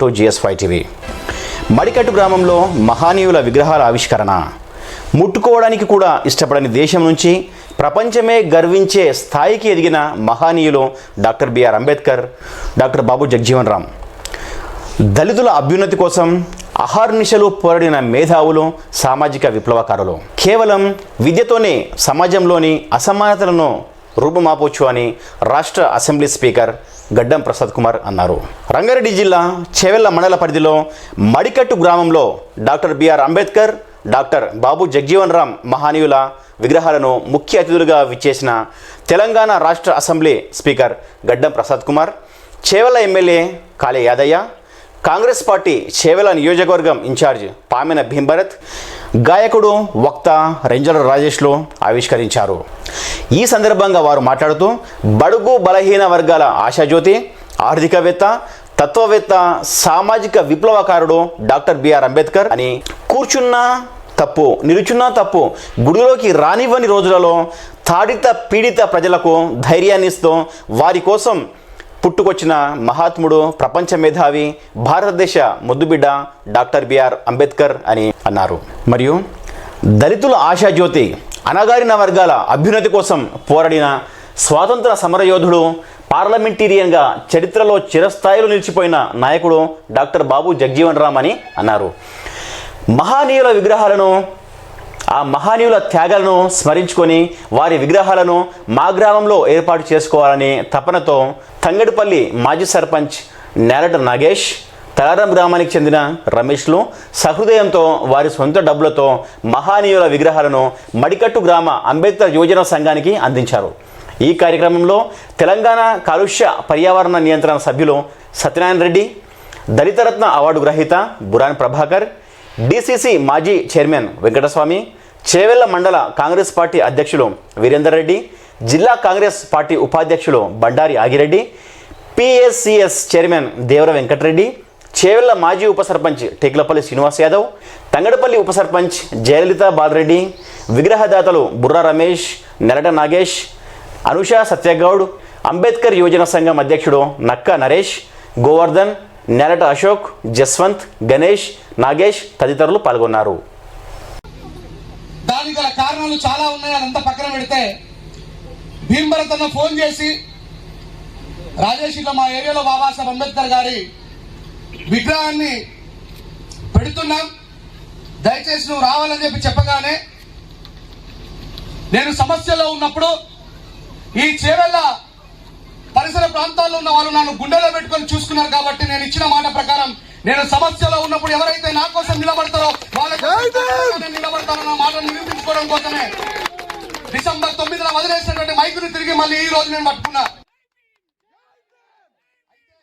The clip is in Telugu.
Two G S five TV Madikattu గ్రామంలో మహానీయుల విగ్రహాల ఆవిష్కరణ. ముట్టుకోవడానికి కూడా ఇష్టపడని దేశం నుంచి ప్రపంచమే గర్వించే స్థాయికి ఎదిగిన మహానీయులు doctor B R Ambedkar doctor Babu Jagjivan Ram. దళితుల అభ్యున్నతి కోసం అహర్నిశలు పోరాడిన మేధావులు సామాజిక విప్లవకారులు. కేవలం విద్యతోనే సమాజంలోని అసమానతలను రూపుమాపొచ్చు అని రాష్ట్ర అసెంబ్లీ స్పీకర్ గడ్డం ప్రసాద్ కుమార్ అన్నారు. రంగారెడ్డి జిల్లా చేవెళ్ళ మండల పరిధిలో మడికట్టు గ్రామంలో doctor B R Ambedkar doctor Babu Jagjivan Ram మహానీయుల విగ్రహాలను ముఖ్య అతిథులుగా విచ్చేసిన తెలంగాణ రాష్ట్ర assembly speaker Gaddam Prasad Kumar Chevella MLA Kale Yadaiah Congress party Chevella నియోజకవర్గం ఇన్ఛార్జ్ పామెన భీంభరత్ గాయకుడు వక్త రెంజల రాజేష్లు ఆవిష్కరించారు. ఈ సందర్భంగా వారు మాట్లాడుతూ బడుగు బలహీన వర్గాల ఆశాజ్యోతి ఆర్థికవేత్త తత్వవేత్త సామాజిక విప్లవకారుడు డాక్టర్ బిఆర్ అంబేద్కర్ అని కూర్చున్నా తప్పు నిలుచున్నా తప్పు గుడిలోకి రానివ్వని రోజులలో తాడిత పీడిత ప్రజలకు ధైర్యాన్ని ఇస్తూ వారి కోసం పుట్టుకొచ్చిన మహాత్ముడు ప్రపంచ మేధావి భారతదేశ ముద్దుబిడ్డ డాక్టర్ బిఆర్ అంబేద్కర్ అని అన్నారు. మరియు దళితుల ఆశాజ్యోతి అణగారిన వర్గాల అభ్యున్నతి కోసం పోరాడిన స్వాతంత్ర సమరయోధుడు పార్లమెంటీరియన్గా చరిత్రలో చిరస్థాయిలో నిలిచిపోయిన నాయకుడు డాక్టర్ బాబు జగ్జీవన్ రామ్ అని అన్నారు. మహానీయుల విగ్రహాలను ఆ మహానీయుల త్యాగాలను స్మరించుకొని వారి విగ్రహాలను మా గ్రామంలో ఏర్పాటు చేసుకోవాలని తపనతో తంగడిపల్లి మాజీ సర్పంచ్ నేరట నాగేష్ తలారం గ్రామానికి చెందిన రమేష్లు సహృదయంతో వారి సొంత డబ్బులతో మహానీయుల విగ్రహాలను మడికట్టు గ్రామ అంబేద్కర్ యువజన సంఘానికి అందించారు. ఈ కార్యక్రమంలో తెలంగాణ కాలుష్య పర్యావరణ నియంత్రణ సభ్యులు సత్యనారాయణ రెడ్డి దళితరత్న అవార్డు గ్రహీత బురాన్ ప్రభాకర్ డిసిసి మాజీ చైర్మన్ వెంకటస్వామి చేవెళ్ళ మండల కాంగ్రెస్ పార్టీ అధ్యక్షులు వీరేందర్ రెడ్డి జిల్లా కాంగ్రెస్ పార్టీ ఉపాధ్యక్షులు బండారి ఆగిరెడ్డి పిఎస్సిఎస్ చైర్మన్ దేవర వెంకటరెడ్డి చేవెళ్ళ మాజీ ఉప సర్పంచ్ శ్రీనివాస్ యాదవ్ తంగడపల్లి ఉప సర్పంచ్ జయలలిత బాలరెడ్డి విగ్రహదాతలు బుర్రా రమేష్ నెలట నాగేష్ అనుష సత్యగౌడ్ అంబేద్కర్ యువజన సంఘం అధ్యక్షుడు నక్క నరేష్ గోవర్ధన్ నెలట అశోక్ జస్వంత్ గణేష్ నాగేష్ తదితరులు పాల్గొన్నారు. దానికి గల కారణాలు చాలా ఉన్నాయి అదంతా పక్కన పెడితే. భీంభరత్ అన్న ఫోన్ చేసి రాజేష్ ఇట్లా మా ఏరియాలో బాబాసాహెబ్ అంబేద్కర్ గారి విగ్రహాన్ని పెడుతున్నాం. దయచేసి నువ్వు రావాలని చెప్పి చెప్పగానే నేను సమస్యలో ఉన్నప్పుడు ఈ చేవెళ్ళ పరిసర ప్రాంతాల్లో ఉన్న వాళ్ళు నన్ను గుండెలో పెట్టుకొని చూసుకున్నారు కాబట్టి నేను ఇచ్చిన మాట ప్రకారం నేను సమస్యలో ఉన్నప్పుడు ఎవరైతే నా కోసం నిలబడతారో వాళ్ళకి నేను నిలబడతానన్న మాటను నిరూపించుకోవడం కోసమే. డిసెంబర్ తొమ్మిదిన వదిలేసినటువంటి మైకుని తిరిగి మళ్ళీ ఈ రోజు నేను పట్టుకున్నా.